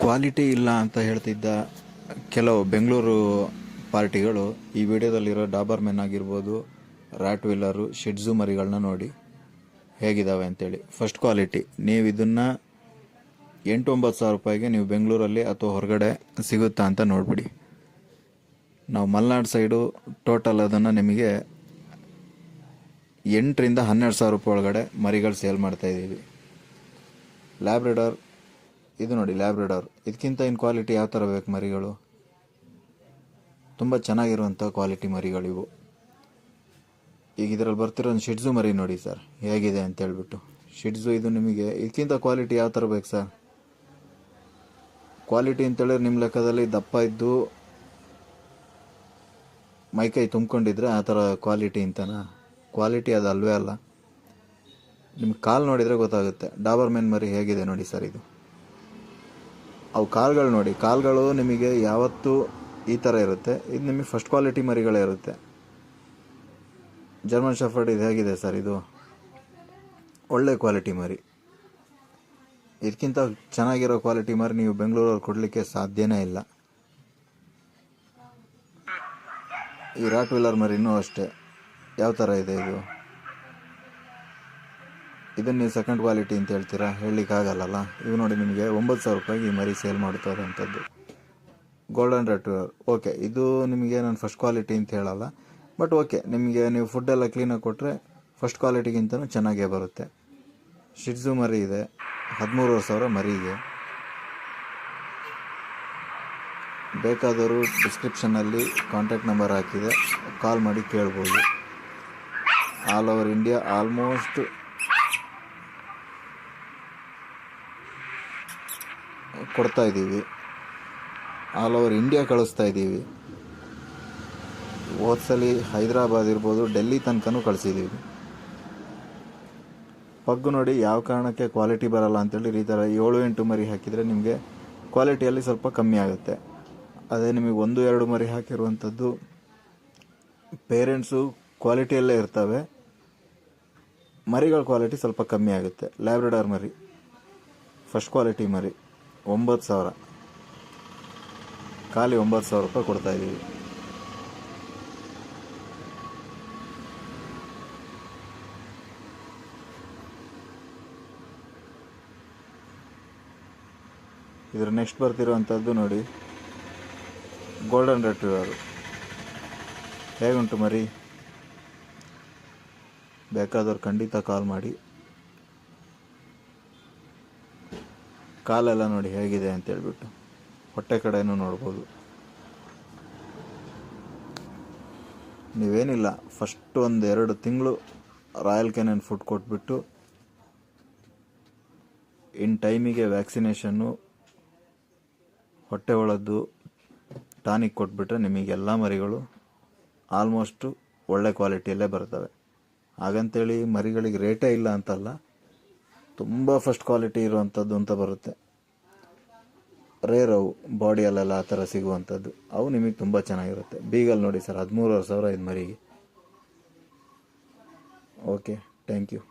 Quality ಇಲ್ಲ ಅಂತ ಹೇಳ್ತಿದ್ದ ಕೆಲವು ಬೆಂಗಳೂರು ಪಾರ್ಟಿಗಳು ಈ ವಿಡಿಯೋದಲ್ಲಿರೋ ಡಾಬರ್ ಮೆನ್ ಆಗಿರ್ಬೋದು ರ್ಯಾಟ್ ವೀಲರು ಶಿಡ್ಜು ಮರಿಗಳನ್ನ ನೋಡಿ ಹೇಗಿದ್ದಾವೆ ಅಂತೇಳಿ. ಫಸ್ಟ್ ಕ್ವಾಲಿಟಿ ನೀವು ಇದನ್ನು ಎಂಟು ಒಂಬತ್ತು ಸಾವಿರ ರೂಪಾಯಿಗೆ ನೀವು ಬೆಂಗಳೂರಲ್ಲಿ ಅಥವಾ ಹೊರಗಡೆ ಸಿಗುತ್ತಾ ಅಂತ ನೋಡಿಬಿಡಿ. ನಾವು ಮಲೆನಾಡು ಸೈಡು ಟೋಟಲ್ ಅದನ್ನು ನಿಮಗೆ ಎಂಟರಿಂದ ಹನ್ನೆರಡು ಸಾವಿರ ರೂಪಾಯಿ ಒಳಗಡೆ ಮರಿಗಳು ಸೇಲ್ ಮಾಡ್ತಾ ಇದ್ದೀವಿ. ಲ್ಯಾಬ್ರೆಡಾರ್ ಇದು ನೋಡಿ ಲ್ಯಾಬ್ರೆಡಾರ್ ಇದಕ್ಕಿಂತ ಇನ್ನು ಕ್ವಾಲಿಟಿ ಯಾವ ಥರ ಬೇಕು ಮರಿಗಳು? ತುಂಬ ಚೆನ್ನಾಗಿರುವಂಥ ಕ್ವಾಲಿಟಿ ಮರಿಗಳಿವು ಈಗ ಇದರಲ್ಲಿ ಬರ್ತಿರೋ ಒಂದು ಶಿಡ್ಜು ಮರಿ ನೋಡಿ ಸರ್ ಹೇಗಿದೆ ಅಂತ ಹೇಳ್ಬಿಟ್ಟು. ಶಿಡ್ಜು ಇದು ನಿಮಗೆ ಇದಕ್ಕಿಂತ ಕ್ವಾಲಿಟಿ ಯಾವ ಥರ ಬೇಕು ಸರ್ ಕ್ವಾಲಿಟಿ ಅಂತೇಳಿದ್ರೆ ನಿಮ್ಮ ಲೆಕ್ಕದಲ್ಲಿ ದಪ್ಪ ಇದ್ದು ಮೈಕೈ ತುಂಬ್ಕೊಂಡಿದ್ರೆ ಆ ಥರ ಕ್ವಾಲಿಟಿ ಅಂತನಾ? ಕ್ವಾಲಿಟಿ ಅದು ಅಲ್ವೇ ಅಲ್ಲ. ನಿಮ್ಗೆ ಕಾಲು ನೋಡಿದರೆ ಗೊತ್ತಾಗುತ್ತೆ. ಡಾಬರ್ ಮೆನ್ ಮರಿ ಹೇಗಿದೆ ನೋಡಿ ಸರ್ ಇದು. ಅವು ಕಾಲ್ಗಳು ನೋಡಿ. ಕಾಲ್ಗಳು ನಿಮಗೆ ಯಾವತ್ತೂ ಈ ಥರ ಇರುತ್ತೆ. ಇದು ನಿಮಗೆ ಫಸ್ಟ್ ಕ್ವಾಲಿಟಿ ಮರಿಗಳೇ ಇರುತ್ತೆ. ಜರ್ಮನ್ ಶಫರ್ಡ್ ಇದು ಹೇಗಿದೆ ಸರ್ ಇದು ಒಳ್ಳೆ ಕ್ವಾಲಿಟಿ ಮರಿ. ಇದಕ್ಕಿಂತ ಚೆನ್ನಾಗಿರೋ ಕ್ವಾಲಿಟಿ ಮರಿ ನೀವು ಬೆಂಗಳೂರಲ್ಲಿ ಕೊಡಲಿಕ್ಕೆ ಸಾಧ್ಯನೇ ಇಲ್ಲ. ಈ ರಾಟ್ ವೀಲರ್ ಮರಿನೂ ಅಷ್ಟೇ. ಯಾವ ಥರ ಇದೆ ಇದು? ಇದನ್ನು ಸೆಕೆಂಡ್ ಕ್ವಾಲಿಟಿ ಅಂತ ಹೇಳ್ತೀರಾ? ಹೇಳಲಿಕ್ಕಾಗಲ್ಲಲ್ಲ ಇವು ನೋಡಿ ನಿಮಗೆ ಒಂಬತ್ತು ಸಾವಿರ ರೂಪಾಯಿಗೆ ಈ ಮರಿ ಸೇಲ್ ಮಾಡ್ತಾ ಇರೋವಂಥದ್ದು ಗೋಲ್ಡನ್ ರೆಟ್ ಓಕೆ ಇದು ನಿಮಗೆ ನಾನು ಫಸ್ಟ್ ಕ್ವಾಲಿಟಿ ಅಂತ ಹೇಳಲ್ಲ. ಬಟ್ ಓಕೆ ನಿಮಗೆ ನೀವು ಫುಡ್ಡೆಲ್ಲ ಕ್ಲೀನಾಗಿ ಕೊಟ್ಟರೆ ಫಸ್ಟ್ ಕ್ವಾಲಿಟಿಗಿಂತನೂ ಚೆನ್ನಾಗೇ ಬರುತ್ತೆ. ಶಿಡ್ಸು ಮರಿ ಇದೆ. ಹದಿಮೂರುವರೆ ಸಾವಿರ ಮರಿ ಇದೆ. ಬೇಕಾದವರು ಡಿಸ್ಕ್ರಿಪ್ಷನಲ್ಲಿ ಕಾಂಟ್ಯಾಕ್ಟ್ ನಂಬರ್ ಹಾಕಿದೆ. ಕಾಲ್ ಮಾಡಿ ಕೇಳ್ಬೋದು. ಆಲ್ ಓವರ್ ಇಂಡಿಯಾ ಆಲ್ಮೋಸ್ಟ್ ಕೊಡ್ತಾ ಇದ್ದೀವಿ. ಆಲ್ ಓವರ್ ಇಂಡಿಯಾ ಕಳಿಸ್ತಾ ಇದ್ದೀವಿ. ಹೋದ್ಸಲಿ ಹೈದರಾಬಾದ್ ಇರ್ಬೋದು, ಡೆಲ್ಲಿ ತನಕನೂ ಕಳಿಸಿದ್ದೀವಿ. ಪಗ್ಗು ನೋಡಿ ಯಾವ ಕಾರಣಕ್ಕೆ ಕ್ವಾಲಿಟಿ ಬರಲ್ಲ ಅಂತೇಳಿ ಈ ಥರ ಏಳು ಎಂಟು ಮರಿ ಹಾಕಿದರೆ ನಿಮಗೆ ಕ್ವಾಲಿಟಿಯಲ್ಲಿ ಸ್ವಲ್ಪ ಕಮ್ಮಿ ಆಗುತ್ತೆ. ಅದೇ ನಿಮಗೆ ಒಂದು, ಎರಡು ಮರಿ ಹಾಕಿರುವಂಥದ್ದು ಪೇರೆಂಟ್ಸು ಕ್ವಾಲಿಟಿಯಲ್ಲೇ ಇರ್ತವೆ. ಮರಿಗಳ ಕ್ವಾಲಿಟಿ ಸ್ವಲ್ಪ ಕಮ್ಮಿ ಆಗುತ್ತೆ. ಲ್ಯಾಬ್ರಡಾರ್ ಮರಿ ಫಸ್ಟ್ ಕ್ವಾಲಿಟಿ ಮರಿ. ಒಂಬತ್ತು ಸಾವಿರ. ಖಾಲಿ ಒಂಬತ್ತು ಸಾವಿರ ರೂಪಾಯಿ ಕೊಡ್ತಾ ಇದ್ದೀವಿ. ಇದ್ರ ನೆಕ್ಸ್ಟ್ ಬರ್ತಿರುವಂಥದ್ದು ನೋಡಿ. ಗೋಲ್ಡನ್ ರೆಟ್ರಿವರ್ ಹೇಗುಂಟು ಮರಿ? ಬೇಕಾದವ್ರು ಖಂಡಿತ ಕಾಲ್ ಮಾಡಿ. ಕಾಲೆಲ್ಲ ನೋಡಿ ಹೇಗಿದೆ ಅಂತ ಹೇಳ್ಬಿಟ್ಟು ಹೊಟ್ಟೆ ಕಡೆಯೂ ನೋಡ್ಬೋದು. ನೀವೇನಿಲ್ಲ ಫಸ್ಟ್ ಒಂದು ಎರಡು ತಿಂಗಳು ರಾಯಲ್ ಕೆನನ್ ಫುಡ್ ಕೊಟ್ಬಿಟ್ಟು ಇನ್ ಟೈಮಿಗೆ ವ್ಯಾಕ್ಸಿನೇಷನ್ನು ಹೊಟ್ಟೆ ಒಳದ್ದು ಟಾನಿಕ್ ಕೊಟ್ಬಿಟ್ರೆ ನಿಮಗೆಲ್ಲ ಮರಿಗಳು ಆಲ್ಮೋಸ್ಟು ಒಳ್ಳೆ ಕ್ವಾಲಿಟಿಯಲ್ಲೇ ಬರ್ತವೆ. ಹಾಗಂತೇಳಿ ಮರಿಗಳಿಗೆ ರೇಟೇ ಇಲ್ಲ ಅಂತಲ್ಲ ತುಂಬ ಫಸ್ಟ್ ಕ್ವಾಲಿಟಿ ಇರುವಂಥದ್ದು ಅಂತ ಬರುತ್ತೆ. ರೇರ್ ಅವು ಬಾಡಿಯಲ್ಲೆಲ್ಲ ಆ ಥರ ಸಿಗುವಂಥದ್ದು ಅವು ನಿಮಗೆ ತುಂಬ ಚೆನ್ನಾಗಿರುತ್ತೆ. ಬೀಗಲ್ ನೋಡಿ ಸರ್ ಹದಿಮೂರುವರೆ ಸಾವಿರ ಐದು ಮರಿಗೆ. Okay thank you